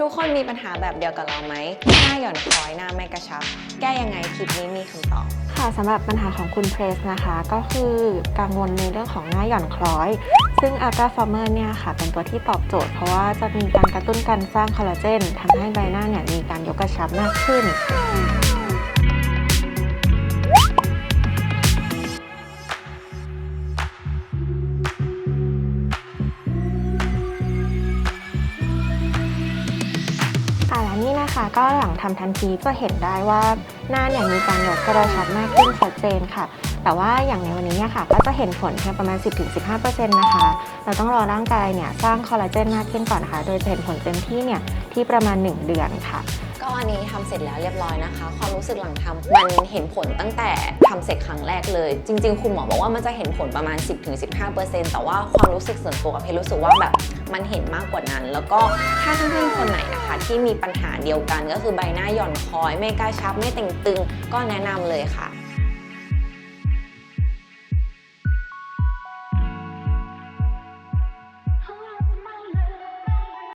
ทุกคนมีปัญหาแบบเดียวกับเราไหม หน้าหย่อนคล้อยหน้าไม่กระชับ แก้ยังไงคลิปนี้มีคำตอบ ค่ะสำหรับปัญหาของคุณเพรสนะคะ ก็คือกังวลในเรื่องของหน้าหย่อนคล้อย ซึ่งอัลตราฟอร์เมอร์เนี่ยค่ะ เป็นตัวที่ตอบโจทย์ เพราะว่าจะมีการกระตุ้นการสร้างคอลลาเจนทำให้ใบหน้าเนี่ยมีการยกกระชับมากขึ้น นี่นะคะก็หลังทำทันทีจะเห็นได้ว่าหน้าเนี่ยมีการยกกระชับมากขึ้นชัดเจนค่ะ แต่ว่าอย่างในวันนี้เนี่ยค่ะก็จะเห็นผลเพียงประมาณ 10-15%นะคะ เราต้องรอร่างกายเนี่ยสร้างคอลลาเจนมากขึ้นก่อนนะคะ โดยจะเห็นผลเต็มที่เนี่ยที่ประมาณ 1 เดือนค่ะ ก็อันนี้ทำเสร็จแล้วเรียบร้อยนะคะ ความรู้สึกหลังทำมันเห็นผลตั้งแต่ทำเสร็จครั้งแรกเลย จริง ๆ คุณหมอบอกว่ามันจะเห็นผลประมาณ 10-15%แต่ว่าความรู้สึกส่วนตัวเพรรู้สึกว่าแบบมันเห็นมากกว่านั้น แล้วก็ถ้าเพื่อนๆคนไหนนะคะที่มีปัญหาเดียวกันก็คือใบหน้าหย่อนคล้อย ไม่กระชับไม่เต่งตึง ก็แนะนำเลยค่ะ